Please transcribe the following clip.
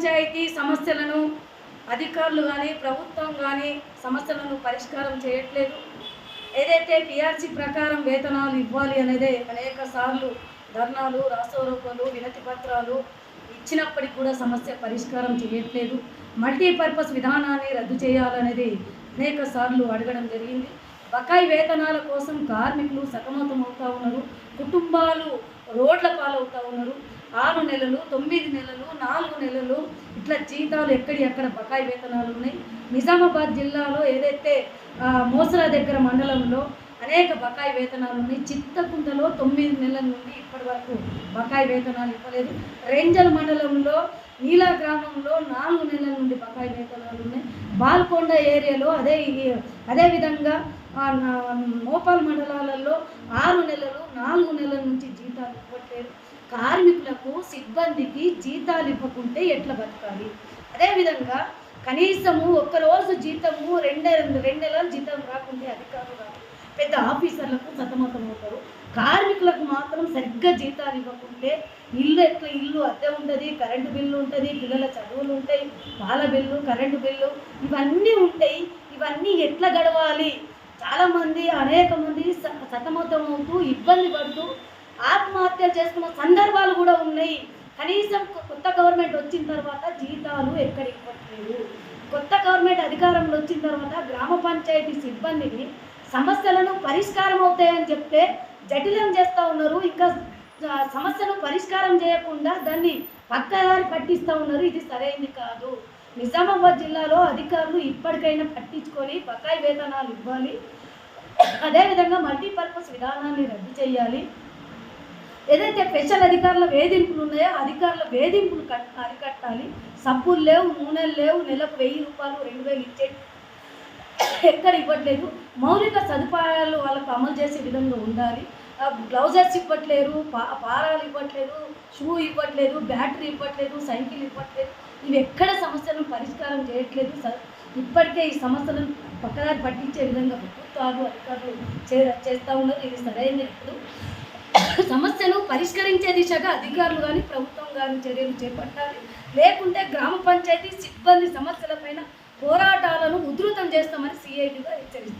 పంచాయతీ సమస్యలను అధికారులు కానీ ప్రభుత్వం కానీ సమస్యలను పరిష్కారం చేయట్లేదు. ఏదైతే పిఆర్సీ ప్రకారం వేతనాలు ఇవ్వాలి అనేది అనేక సార్లు ధర్నాలు రాసోరోకలు వినతి పత్రాలు ఇచ్చినప్పటికి కూడా సమస్య పరిష్కారం చేయట్లేదు. మల్టీపర్పస్ విధానాన్ని రద్దు చేయాలనేది అనేక సార్లు అడగడం జరిగింది. బకాయి వేతనాల కోసం కార్మికులు సతమతం ఉన్నారు. కుటుంబాలు రోడ్ల పాలవుతూ ఉన్నారు. ఆరు నెలలు తొమ్మిది నెలలు నాలుగు నెలలు ఇట్లా జీతాలు ఎక్కడి ఎక్కడ బకాయి వేతనాలు ఉన్నాయి. నిజామాబాద్ జిల్లాలో ఏదైతే మోసరా దగ్గర మండలంలో అనేక బకాయి వేతనాలు ఉన్నాయి. చిత్తకుంటలో తొమ్మిది నెలల నుండి ఇప్పటి వరకు బకాయి వేతనాలు ఇవ్వలేదు. రేంజల్ మండలంలో నీలా గ్రామంలో నాలుగు నెలల నుండి బకాయి వేతనాలు ఉన్నాయి. బాల్కొండ ఏరియాలో అదే అదేవిధంగా మోపాల్ మండలాలలో ఆరు నెలలు నాలుగు నెలల నుంచి జీతాలు ఇవ్వట్లేదు. కార్మికులకు సిబ్బందికి జీతాలు ఇవ్వకుంటే ఎట్లా బతకాలి? అదేవిధంగా కనీసము ఒక్కరోజు జీతము రెండు రెండు నెలలు జీతం రాకుంటే అధికారులు పెద్ద ఆఫీసర్లకు సతమతం అవుతారు కార్మికులకు మాత్రం సరిగ్గా జీతాలు ఇవ్వకుంటే ఇల్లు ఎట్లా ఇల్లు అద్దె ఉంటుంది కరెంటు బిల్లు ఉంటుంది పిల్లల చదువులు ఉంటాయి పాల బిల్లు కరెంటు బిల్లు ఇవన్నీ ఉంటాయి. ఇవన్నీ ఎట్లా గడవాలి? చాలామంది అనేక మంది స- సతమతం అవుతూ ఇబ్బంది పడుతూ ఆత్మహత్యలు చేసుకున్న సందర్భాలు కూడా ఉన్నాయి. కనీసం కొత్త గవర్నమెంట్ వచ్చిన తర్వాత జీతాలు ఎక్కడ ఇవ్వట్లేదు. కొత్త గవర్నమెంట్ అధికారంలో వచ్చిన తర్వాత గ్రామ పంచాయతీ సిబ్బందిని సమస్యలను పరిష్కారం అవుతాయని చెప్తే జటిలం చేస్తూ ఉన్నారు. ఇంకా సమస్యను పరిష్కారం చేయకుండా దాన్ని పక్కదారి పట్టిస్తూ ఉన్నారు. ఇది సరైంది కాదు. నిజామాబాద్ జిల్లాలో అధికారులు ఇప్పటికైనా పట్టించుకొని బకాయి వేతనాలు ఇవ్వాలి. అదేవిధంగా మల్టీపర్పస్ విధానాన్ని రద్దు చేయాలి. ఏదైతే స్పెషల్ అధికారుల వేధింపులు ఉన్నాయో అధికారుల వేధింపులు కట్ అరికట్టాలి. సబ్బులు లేవు నూనెలు లేవు నెలకు వెయ్యి రూపాయలు రెండు వేలు ఇచ్చే ఎక్కడ ఇవ్వట్లేదు. మౌలిక సదుపాయాలు వాళ్ళకు అమలు చేసే విధంగా ఉండాలి. ఆ, ఇవ్వట్లేరు పా పారాలు ఇవ్వట్లేదు షూ ఇవ్వట్లేదు బ్యాటరీ ఇవ్వట్లేదు సైకిల్ ఇవ్వట్లేదు. ఇవి ఎక్కడ సమస్యలను పరిష్కారం చేయట్లేదు. స- ఇప్పటికే ఈ సమస్యలను పక్కదారి పట్టించే విధంగా ప్రభుత్వాలు అధికారులు చే చేస్తూ ఉన్నారు. ఇది సరైన ఇప్పుడు. సమస్యను పరిష్కరించే దిశగా అధికారులు కానీ ప్రభుత్వం కానీ చర్యలు చేపట్టాలి. లేకుంటే గ్రామ పంచాయతీ సిబ్బంది సమస్యలపైన పోరాటాలను ఉధృతం చేస్తామని సిఐడిగా హెచ్చరిస్తారు